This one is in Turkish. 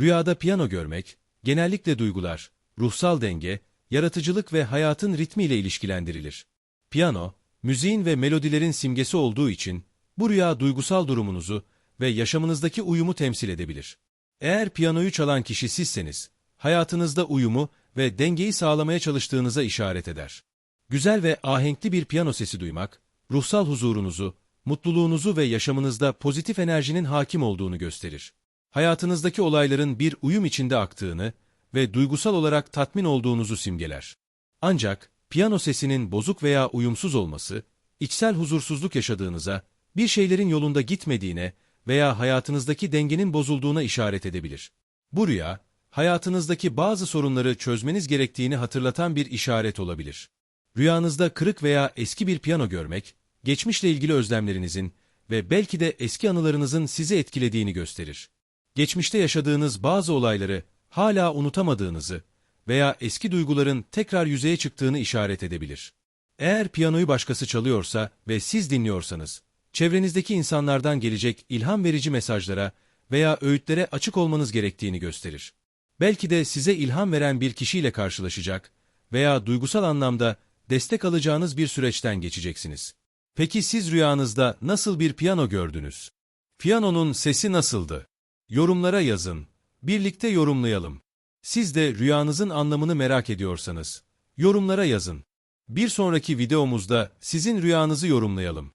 Rüyada piyano görmek, genellikle duygular, ruhsal denge, yaratıcılık ve hayatın ritmiyle ilişkilendirilir. Piyano, müziğin ve melodilerin simgesi olduğu için, bu rüya duygusal durumunuzu ve yaşamınızdaki uyumu temsil edebilir. Eğer piyanoyu çalan kişi sizseniz, hayatınızda uyumu ve dengeyi sağlamaya çalıştığınıza işaret eder. Güzel ve ahenkli bir piyano sesi duymak, ruhsal huzurunuzu, mutluluğunuzu ve yaşamınızda pozitif enerjinin hakim olduğunu gösterir. Hayatınızdaki olayların bir uyum içinde aktığını ve duygusal olarak tatmin olduğunuzu simgeler. Ancak piyano sesinin bozuk veya uyumsuz olması, içsel huzursuzluk yaşadığınıza, bir şeylerin yolunda gitmediğine veya hayatınızdaki dengenin bozulduğuna işaret edebilir. Bu rüya, hayatınızdaki bazı sorunları çözmeniz gerektiğini hatırlatan bir işaret olabilir. Rüyanızda kırık veya eski bir piyano görmek, geçmişle ilgili özlemlerinizin ve belki de eski anılarınızın sizi etkilediğini gösterir. Geçmişte yaşadığınız bazı olayları hala unutamadığınızı veya eski duyguların tekrar yüzeye çıktığını işaret edebilir. Eğer piyanoyu başkası çalıyorsa ve siz dinliyorsanız, çevrenizdeki insanlardan gelecek ilham verici mesajlara veya öğütlere açık olmanız gerektiğini gösterir. Belki de size ilham veren bir kişiyle karşılaşacak veya duygusal anlamda destek alacağınız bir süreçten geçeceksiniz. Peki siz rüyanızda nasıl bir piyano gördünüz? Piyanonun sesi nasıldı? Yorumlara yazın. Birlikte yorumlayalım. Siz de rüyanızın anlamını merak ediyorsanız, yorumlara yazın. Bir sonraki videomuzda sizin rüyanızı yorumlayalım.